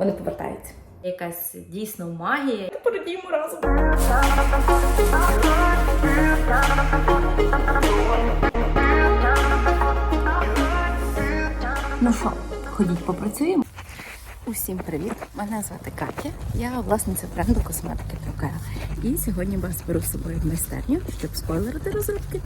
вони повертаються. Якась дійсно магія. Породіємо разом. Ну що, ходіть попрацюємо. Усім привіт! Мене звати Катя. Я власниця бренду косметики Трокеа. І сьогодні вас беру з собою в майстерню, щоб спойлерити розробки.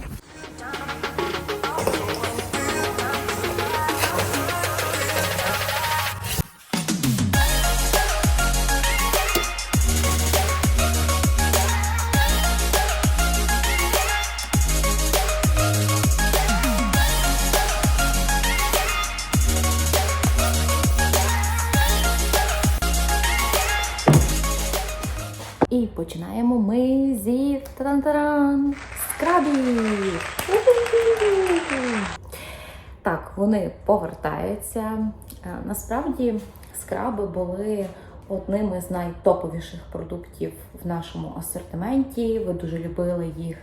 Вони повертаються. Е, Насправді скраби були одним із найтоповіших продуктів в нашому асортименті. Ви дуже любили їх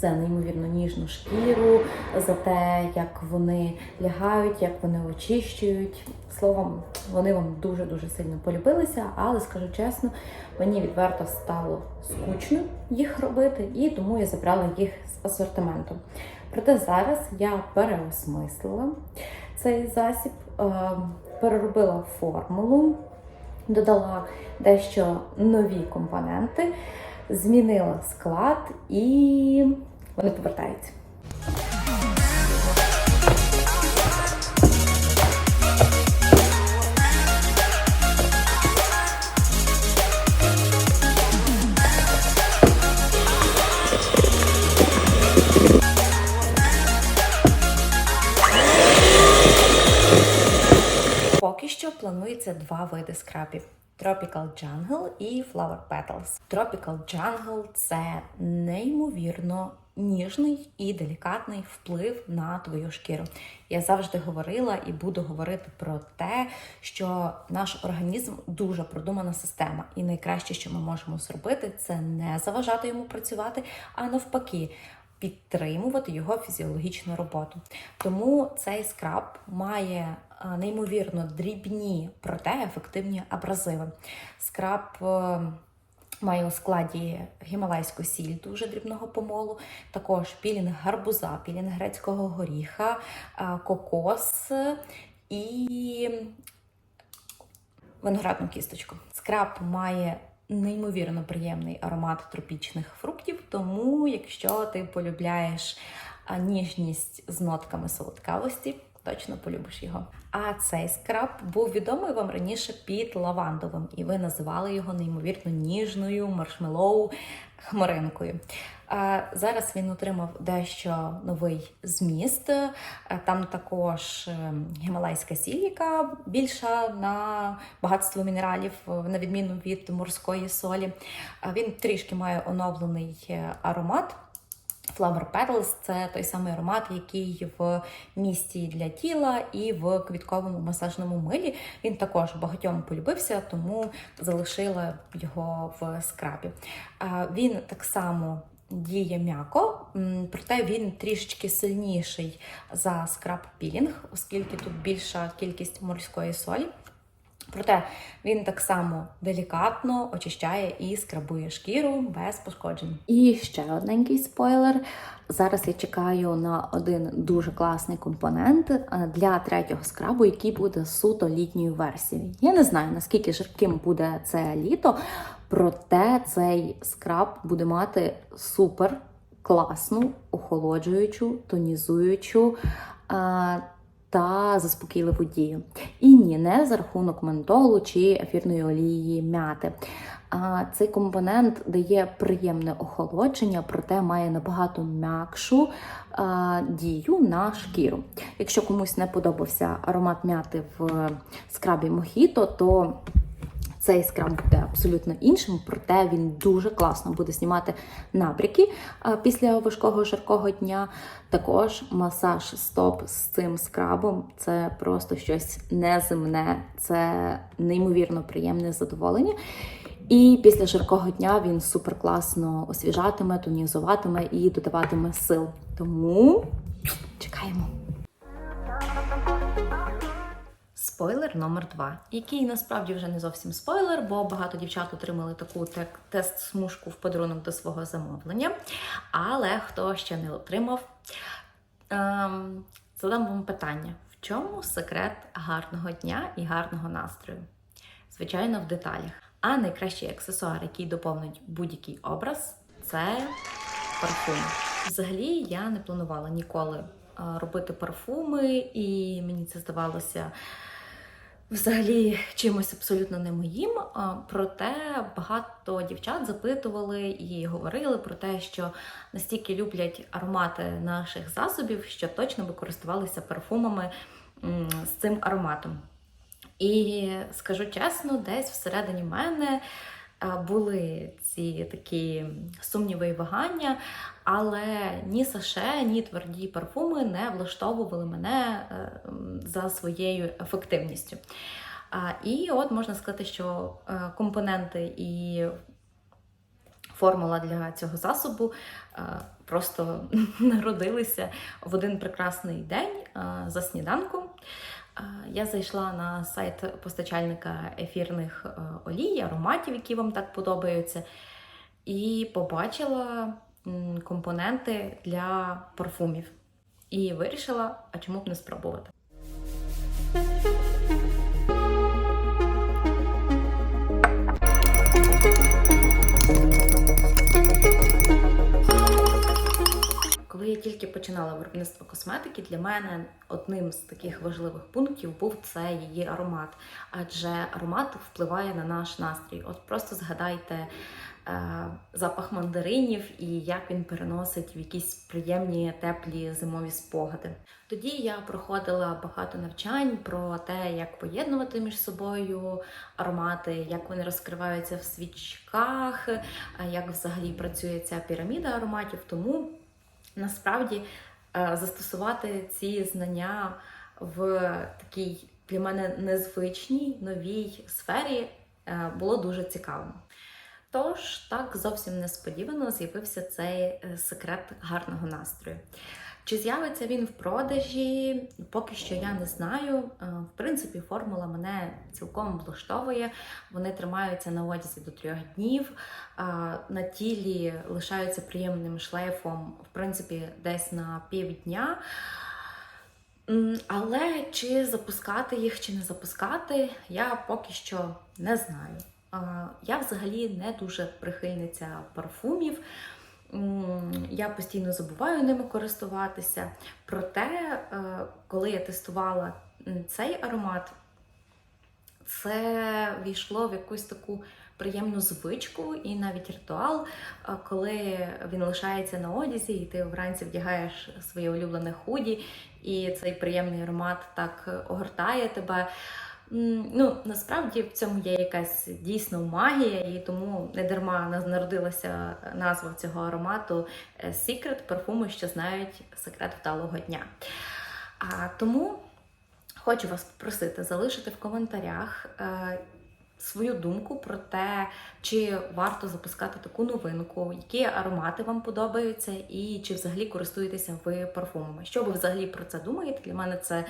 за неймовірно ніжну шкіру, за те, як вони лягають, як вони очищують. Словом, вони вам дуже-дуже сильно полюбилися, але скажу чесно, мені відверто стало скучно їх робити, і тому я забрала їх з асортименту. Проте зараз я переосмислила цей засіб, е, переробила формулу, додала дещо нові компоненти, змінила склад і вони повертаються. Планується два види скрабів. Tropical Jungle і Flower Petals. Tropical Jungle – це неймовірно ніжний і делікатний вплив на твою шкіру. Я завжди говорила і буду говорити про те, що наш організм дуже продумана система, і найкраще, що ми можемо зробити, це не заважати йому працювати, а навпаки. Підтримувати його фізіологічну роботу. Тому цей скраб має неймовірно дрібні, проте ефективні абразиви. Скраб е, має у складі гімалайську сіль дуже дрібного помолу, також пілінг гарбуза, пілінг грецького горіха, кокос і виноградну кісточку. Скраб має неймовірно приємний аромат тропічних фруктів, тому якщо ти полюбляєш ніжність з нотками солодкавості, точно полюбиш його. А цей скраб був відомий вам раніше під лавандовим, і ви називали його неймовірно ніжною маршмелоу хмаринкою. Зараз він отримав дещо новий зміст. Е, Там також е, гімалайська сіль, яка більша на багатство мінералів, е, на відміну від морської солі. Він трішки має оновлений аромат. Flower Petals – це той самий аромат, який в місті для тіла і в квітковому масажному милі. Він також багатьом полюбився, тому залишила його в скрабі. Він так само діє м'яко, проте він трішечки сильніший за скраб пілінг, оскільки тут більша кількість морської солі. Проте він так само делікатно очищає і скрабує шкіру без пошкоджень. І ще одненький спойлер. Зараз я чекаю на один дуже класний компонент е, для третього скрабу, який буде суто літньою версією. Я не знаю наскільки жарким буде це літо, проте цей скраб буде мати супер класну, охолоджуючу, тонізуючу. Е, та заспокійливу дію. І ні, не за рахунок ментолу чи ефірної олії м'яти. Цей компонент дає приємне охолодження, проте має набагато м'якшу дію на шкіру. Якщо комусь не подобався аромат м'яти в скрабі Мохіто, то цей скраб буде абсолютно іншим, проте він дуже класно буде знімати набряки а, після важкого жаркого дня. Також масаж стоп з цим скрабом це просто щось неземне, це неймовірно приємне задоволення. І після жаркого дня він супер класно освіжатиме, тонізуватиме і додаватиме сил. Тому чекаємо. Спойлер номер два, який насправді вже не зовсім спойлер, бо багато дівчат отримали таку тест-смужку в подарунок до свого замовлення. Але хто ще не отримав, ем, задам вам питання: в чому секрет гарного дня і гарного настрою? Звичайно, в деталях. А найкращий аксесуар, який доповнить будь-який образ, це парфум. Взагалі я не планувала ніколи е, робити парфуми, і мені це здавалося взагалі чимось абсолютно не моїм. Проте багато дівчат запитували і говорили про те, що настільки люблять аромати наших засобів, що точно би користувалися парфумами з цим ароматом. І скажу чесно, десь всередині мене були ці такі сумніви і вагання, але ні саше, ні тверді парфуми не влаштовували мене е, за своєю ефективністю. І от можна сказати, що е, компоненти і формула для цього засобу е, просто народилися в один прекрасний день за сніданком. Я зайшла на сайт постачальника ефірних е, олій, ароматів, які вам так подобаються, і побачила компоненти для парфумів. І вирішила, а чому б не спробувати. Коли я тільки починала виробництво косметики, для мене одним з таких важливих пунктів був це її аромат. Адже аромат впливає на наш настрій. От просто згадайте е, запах мандаринів і як він переносить в якісь приємні теплі зимові спогади. Тоді я проходила багато навчань про те, як поєднувати між собою аромати, як вони розкриваються в свічках, як взагалі працює ця піраміда ароматів. Тому насправді е, застосувати ці знання в такій для мене незвичній новій сфері е, було дуже цікаво. Тож так зовсім несподівано з'явився цей е, секрет гарного настрою. Чи з'явиться він в продажі? Поки що я не знаю. Е, В принципі, формула мене цілком влаштовує. Вони тримаються на одязі до трьох днів, на тілі лишаються приємним шлейфом, в принципі, десь на півдня. Але чи запускати їх, чи не запускати, я поки що не знаю. Я взагалі не дуже прихильниця парфумів. Я постійно забуваю ними користуватися. Проте, е, коли я тестувала цей аромат, це війшло в якусь таку приємну звичку і навіть ритуал, е, коли він лишається на одязі, і ти вранці вдягаєш своє улюблене худі, і цей приємний аромат так огортає тебе. Ну, насправді в цьому є якась дійсно магія, і тому не дарма народилася назва цього аромату е, Secret парфуми, що знають секрет вдалого дня. А тому хочу вас попросити залишити в коментарях е, свою думку про те, чи варто запускати таку новинку, які аромати вам подобаються, і чи взагалі користуєтеся ви парфумами. Що ви взагалі про це думаєте? Для мене це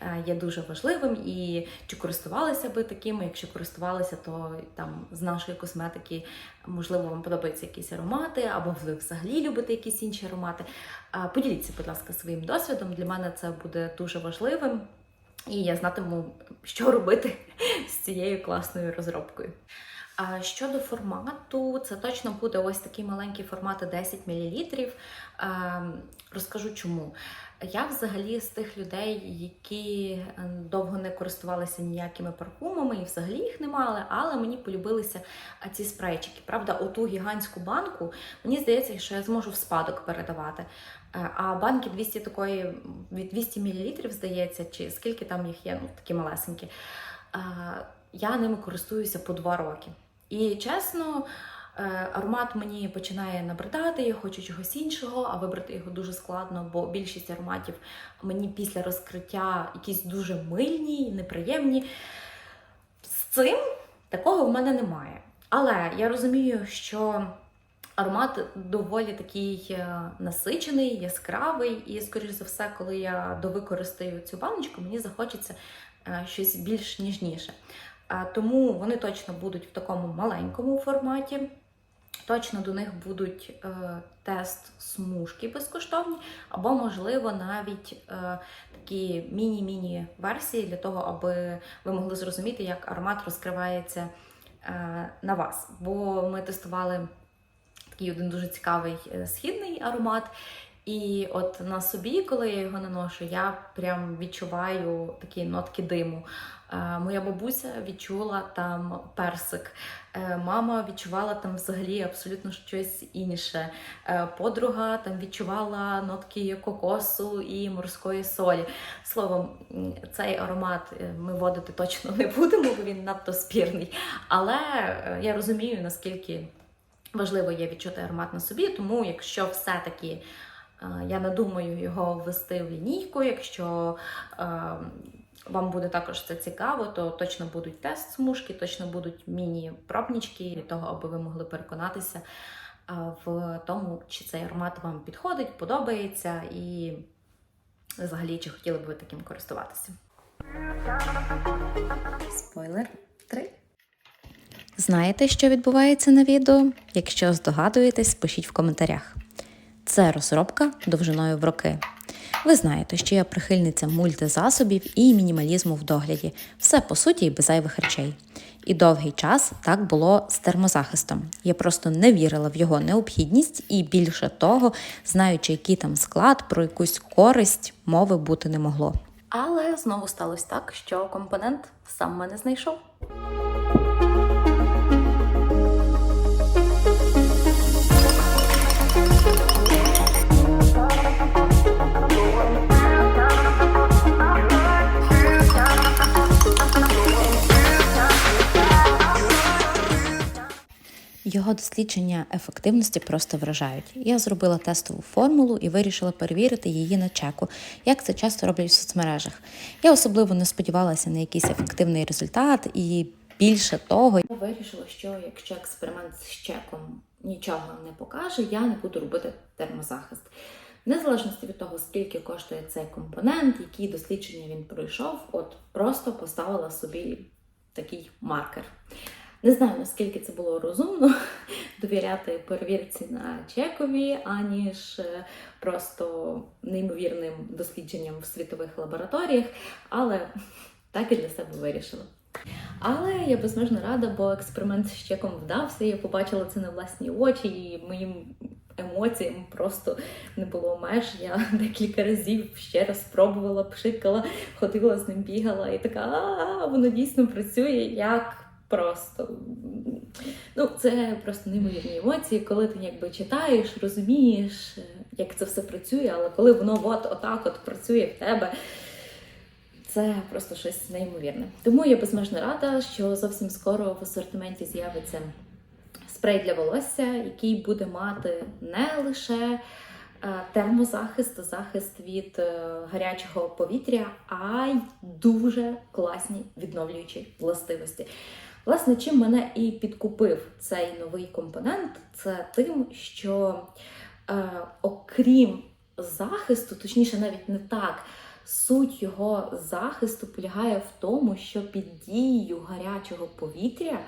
е, є дуже важливим. І чи користувалися ви такими? Якщо користувалися, то там з нашої косметики можливо вам подобаються якісь аромати, або ви взагалі любите якісь інші аромати. Поділіться, будь ласка, своїм досвідом. Для мене це буде дуже важливим. І я знатиму, що робити з цією класною розробкою. А щодо формату, це точно буде ось такий маленький формат 10 мл. Розкажу чому. Я взагалі з тих людей, які е, довго не користувалися ніякими парфумами і взагалі їх не мали, але мені полюбилися ці спрейчики. Правда, оту гігантську банку, мені здається, що я зможу в спадок передавати. Е, А банки 200 такої, від 200 мл, здається, чи скільки там їх є, ну такі малесенькі. е, Я ними користуюся по два роки. І чесно, е, аромат мені починає набридати, я хочу чогось іншого, а вибрати його дуже складно, бо більшість ароматів мені після розкриття якісь дуже мильні, неприємні. З цим такого в мене немає. Але я розумію, що аромат доволі такий е, насичений, яскравий, і, скоріш за все, коли я довикористаю цю баночку, мені захочеться е, щось більш ніжніше. Е, Тому вони точно будуть в такому маленькому форматі. Точно до них будуть е, тест смужки безкоштовні, або, можливо, навіть е, такі міні-міні версії для того, аби ви могли зрозуміти, як аромат розкривається е, на вас. Бо ми тестували такий один дуже цікавий е, східний аромат. І от на собі, коли я його наношу, я прям відчуваю такі нотки диму. Е, Моя бабуся відчула там персик, Е, мама відчувала там взагалі абсолютно щось інше. Е, Подруга там відчувала нотки кокосу і морської солі. Словом, цей аромат ми вводити точно не будемо, бо він надто спірний. Але я розумію, наскільки важливо є відчути аромат на собі, тому якщо все-таки е, я надумаю його ввести в лінійку, якщо е, вам буде також це цікаво, то точно будуть тест смужки, точно будуть міні-пробнички для того, аби ви могли переконатися е, в тому, чи цей аромат вам підходить, подобається і взагалі чи хотіли б ви таким користуватися. Спойлер 3. Знаєте, що відбувається на відео? Якщо здогадуєтесь, пишіть в коментарях. Це розробка довжиною в роки. Ви знаєте, що я прихильниця мультизасобів і мінімалізму в догляді. Все по суті і без зайвих речей. І довгий час так було з термозахистом. Я просто не вірила в його необхідність і більше того, знаючи, який там склад, про якусь користь мови бути не могло. Але знову сталося так, що компонент сам мене знайшов. Його дослідження ефективності просто вражають. Я зробила тестову формулу і вирішила перевірити її на чеку, як це часто роблять в соцмережах. Я особливо не сподівалася на якийсь ефективний результат і більше того. Я вирішила, що якщо експеримент з чеком нічого не покаже, я не буду робити термозахист. Незалежно від того, скільки коштує цей компонент, які дослідження він пройшов, от просто поставила собі такий маркер. Не знаю, наскільки це було розумно довіряти перевірці на чекові, аніж е, просто неймовірним дослідженням в світових лабораторіях, але так і для себе вирішила. Але я безмежно рада, бо експеримент з чеком вдався. Я побачила це на власні очі, і моїм емоціям просто не було меж. Я декілька разів ще раз спробувала, пшикала, ходила з ним, бігала і така, а воно дійсно працює як просто. Ну, це просто неймовірні емоції, коли ти якби читаєш, розумієш, як це все працює, але коли воно от отак от працює в тебе. Це просто щось неймовірне. Тому я безмежно рада, що зовсім скоро в асортименті з'явиться спрей для волосся, який буде мати не лише е, термозахист, захист від е, гарячого повітря, а й дуже класні відновлюючі властивості. Власне, чим мене і підкупив цей новий компонент, це тим, що е, окрім захисту, точніше, навіть не так. Суть його захисту полягає в тому, що під дією гарячого повітря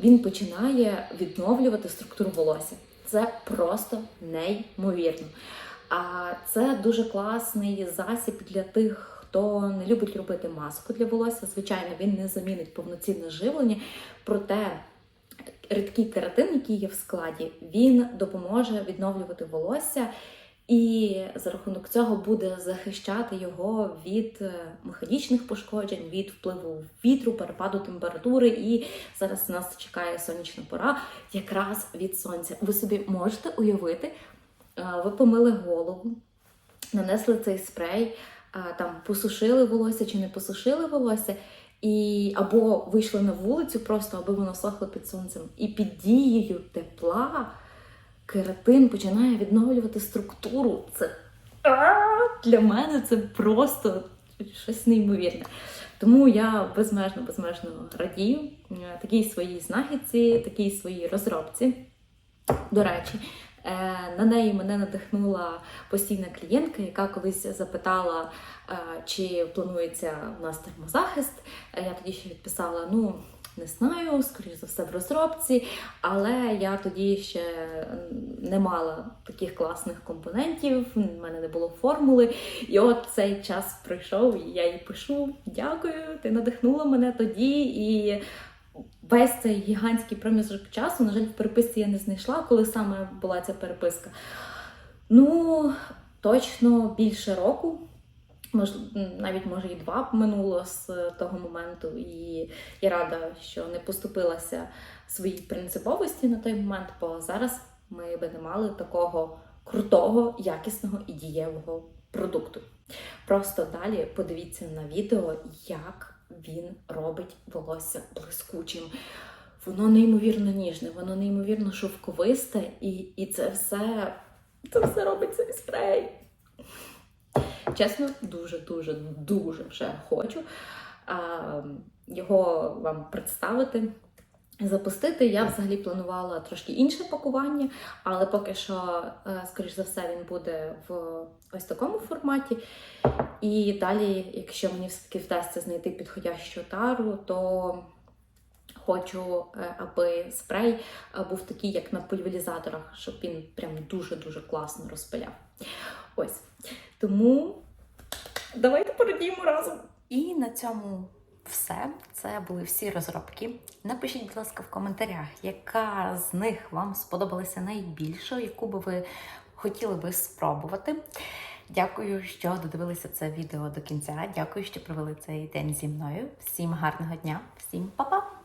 він починає відновлювати структуру волосся. Це просто неймовірно. А це дуже класний засіб для тих, хто не любить робити маску для волосся. Звичайно, він не замінить повноцінне живлення, проте рідкий кератин, який є в складі, він допоможе відновлювати волосся. І за рахунок цього буде захищати його від е, механічних пошкоджень, від впливу вітру, перепаду температури. І зараз нас чекає сонячна пора, якраз від сонця. Ви собі можете уявити, е, ви помили голову, нанесли цей спрей, там посушили волосся чи не посушили волосся. І або вийшли на вулицю, просто аби воно сохло під сонцем, і під дією тепла кератин починає відновлювати структуру. Це для мене це просто щось неймовірне. Тому я безмежно, безмежно радію е, такій своїй знахідці, такій своїй розробці. До речі, На неї мене надихнула постійна клієнтка, яка колись запитала, е, чи планується у нас термозахист. Е, Я тоді ще відписала: ну. Не знаю, скоріш за все в розробці, але я тоді ще не мала таких класних компонентів, в мене не було формули. І от цей час пройшов, і я їй пишу: дякую, ти надихнула мене тоді. І весь цей гігантський проміжок часу, на жаль, в переписці я не знайшла, коли саме була ця переписка. Ну, точно більше року. Мож, навіть може і два минуло з того моменту, і я рада, що не поступилася своїй принциповості на той момент, бо зараз ми би не мали такого крутого, якісного і дієвого продукту. Просто далі подивіться на відео, як він робить волосся блискучим. Воно неймовірно ніжне, воно неймовірно шовковисте, і, і це все це все робить цей спрей. Чесно, дуже, дуже, дуже вже хочу а, його вам представити. Запустити я взагалі планувала трошки інше пакування, але поки що, е, скоріш за все, він буде в ось такому форматі. І далі, якщо мені все-таки вдасться знайти підходящу тару, то хочу, е, аби спрей е, був такий, як на пульверізаторах, щоб він прям дуже-дуже класно розпиляв. Ось. Тому давайте порадіємо разом. І на цьому все. Це були всі розробки. Напишіть, будь ласка, в коментарях, яка з них вам сподобалася найбільше, яку би ви хотіли би спробувати. Дякую, що додивилися це відео до кінця. Дякую, що провели цей день зі мною. Всім гарного дня, всім па-па!